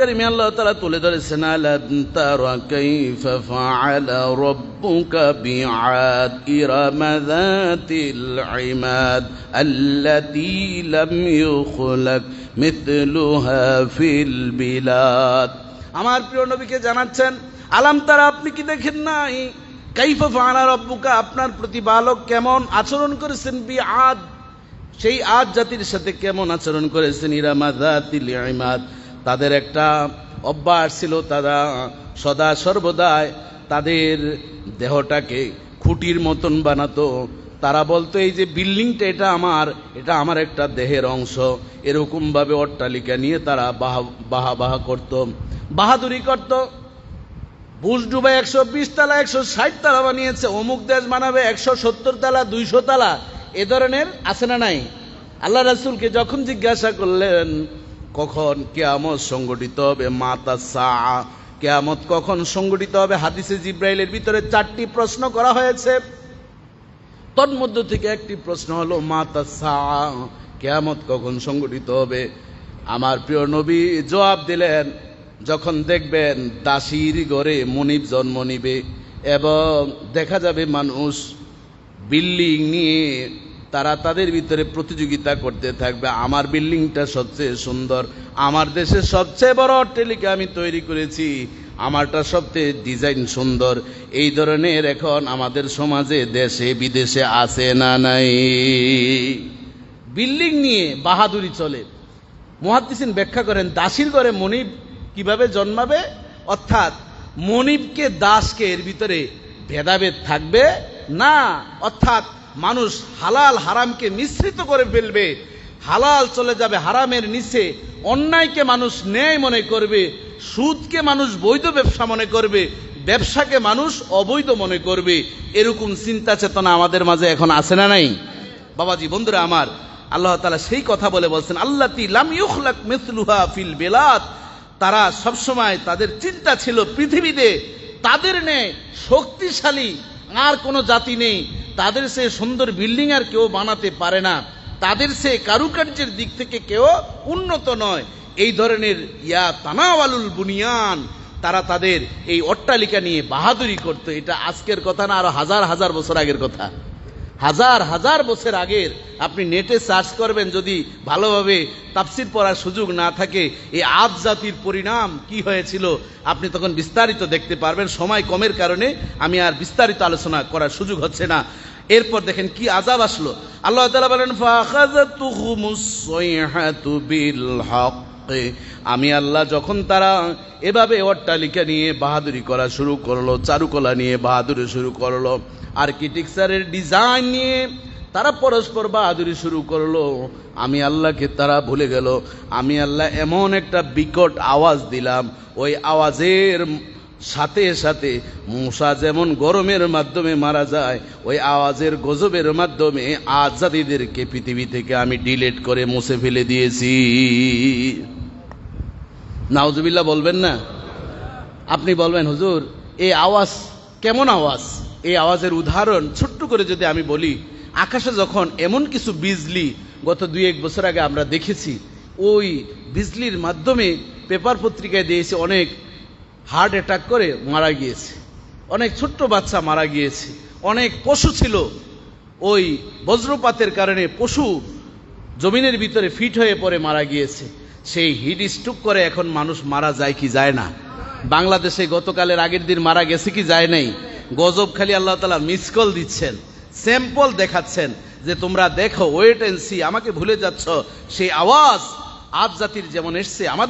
কারিমে আল্লাহ তাআলা তুলে ধরেছেন আলাম তারা কাইফা ফাআলা রাব্বুকা বিআদ ইরাম যাতিল ইমাদ আল্লাতী লাম ইউখলাক মিথলুহা ফিল বিলাদ। আমার প্রিয় নবীকে জানাচ্ছেন, আলাম তারা, আপনি কি দেখেন নাই? কাইফা ফাআলা রাব্বুকা, আপনার প্রতিপালক কেমন আচরণ করেছেন বিআদ? সেই আজ জাতির সাথে কেমন আচরণ করেছেন ইরামাদাতিল ইমাদ? তাদের একটা অভ্যাস ছিল, তারা সদা সর্বদায় তাদের দেহটাকে খুঁটির মতন বানাতো। তারা বলতো, এই যে বিল্ডিংটা, এটা আমার এটা আমার একটা দেহের অংশ। এরকমভাবে অট্টালিকা নিয়ে তারা বাহা বাহা বাহা করত। বাহাদুরি করত। বুশ ডুবাই একশো বিশ তালা, একশো ষাট তালা বানিয়েছে। অমুক দেশ বানাবে একশো সত্তর তালা, দুইশো তালা। এ ধরনের আছে না নাই? আল্লাহ রাসুলকে যখন জিজ্ঞাসা করলেন কখন কেয়ামত সংগঠিত হবে? মাতা সা কেয়ামত কখন সংগঠিত হবে? হাদিসে জিব্রাইলের ভিতরে চারটি প্রশ্ন করা হয়েছে। তন্মধ্য থেকে একটি প্রশ্ন হলো, মাতা সা কেয়ামত কখন সংগঠিত হবে? আমার প্রিয় নবী জবাব দিলেন, যখন দেখবেন দাসির ঘরে মনিব জন্ম নিবে এবং দেখা যাবে মানুষ বিল্ডিং নিয়ে তারা তাদের ভিতরে প্রতিযোগিতা করতে থাকবে। আমার বিল্ডিংটা সবচেয়ে সুন্দর, আমার দেশের সবচেয়ে বড় অট্টালিকা আমি তৈরি করেছি, আমারটা সবচেয়ে ডিজাইন সুন্দর। এই ধরনের এখন আমাদের সমাজে দেশে, বিদেশে আছে না নাই। বিল্ডিং নিয়ে বাহাদুরি চলে। মহাদিসিন ব্যাখ্যা করেন, দাসির ঘরে মনিব কীভাবে জন্মাবে? অর্থাৎ মনিবকে দাসকে এর ভিতরে ভেদাভেদ থাকবে? না, অর্থাৎ মানুষ হালাল হারামকে মিশ্রিত করে ফেলবে। হালাল চলে যাবে হারামের নিচে। অন্যায়কে মানুষ ন্যায় মনে করবে। সুদকে মানুষ বৈধ ব্যবসা মনে করবে। ব্যবসাকে মানুষ অবৈধ মনে করবে। এরকম চিন্তা চেতনা আমাদের মাঝে এখন আছে না নাই? বাবাজি, বন্ধুরা আমার, আল্লাহ তালা সেই কথা বলে বলছেন আল্লাহ মিসলুহা ফিল বেলাত তারা সবসময় তাদের চিন্তা ছিল পৃথিবীতে। তাদের নেই শক্তিশালী। আর কোনো জাতি নেই। তাদের সে সুন্দর বিল্ডিং আর কেউ বানাতে পারে না। তাদের সে কারুকার্যের দিক থেকে কেউ উন্নত নয়। এই ধরনের ইয়া তানাওয়ালুল বুনিয়ান, তারা তাদের এই অট্টালিকা নিয়ে বাহাদুরি করতো। এটা আজকের কথা না, আরও হাজার হাজার বছর আগের কথা। হাজার হাজার বছর আগের আপনি নেটে সার্চ করবেন যদি ভালোভাবে তাফসির পড়ার সুযোগ না থাকে, এই আদ জাতির পরিণাম কি হয়েছিল আপনি তখন বিস্তারিত দেখতে পারবেন। সময় কমের কারণে আমি আর বিস্তারিত আলোচনা করার সুযোগ হচ্ছে না। এরপর দেখেন কি আজাব আসলো। আল্লাহ তাআলা বলেন ফাখাযাতুহুমুস সাইহাতু বিল হক। আমি আল্লাহ যখন তারা এভাবে অট্টালিকা নিয়ে বাহাদুরি করা শুরু করল, চারুকলা নিয়ে বাহাদুরি শুরু করল আর্কিটেকচারের ডিজাইন নিয়ে তারা পরস্পর বাহাদুরি শুরু করল, আমি আল্লাহকে তারা ভুলে গেল। আমি আল্লাহ এমন একটা বিকট আওয়াজ দিলাম। ওই আওয়াজের সাথে সাথে মূষা যেমন গরমের মাধ্যমে মারা যায়, ওই আওয়াজের গজবের মাধ্যমে আজাদিদেরকে পৃথিবী থেকে আমি ডিলেট করে মুছে ফেলে দিয়েছি। নাউজুবিল্লাহ বলবেন না? আপনি বলবেন, হুজুর, এই আওয়াজ কেমন আওয়াজ? এই আওয়াজের উদাহরণ ছোট্ট করে যদি আমি বলি, আকাশে যখন এমন কিছু বিজলি গত দুই এক বছর আগে আমরা দেখেছি, ওই বিজলির মাধ্যমে পেপার পত্রিকায় দিয়েছে অনেক হার্ট অ্যাটাক করে মারা গিয়েছে। অনেক ছোট্ট বাচ্চা মারা গিয়েছে। অনেক পশু ছিল। ওই বজ্রপাতের কারণে পশু জমিনের ভিতরে ফিট হয়ে পড়ে মারা গিয়েছে। সেই হিট স্ট্রোক করে এখন মানুষ মারা যায় কি যায় না। বাংলাদেশে গতকালের আগের দিন মারা গেছে কি যায় নাই। গজব খালি আল্লাহ তালা মিস কল দিচ্ছেন স্যাম্পল দেখাচ্ছেন যে তোমরা দেখো ওয়েট এন্ড সি আমাকে ভুলে যাচ্ছ। সেই আওয়াজ আপ জাতির যেমন এসছে, আমাদের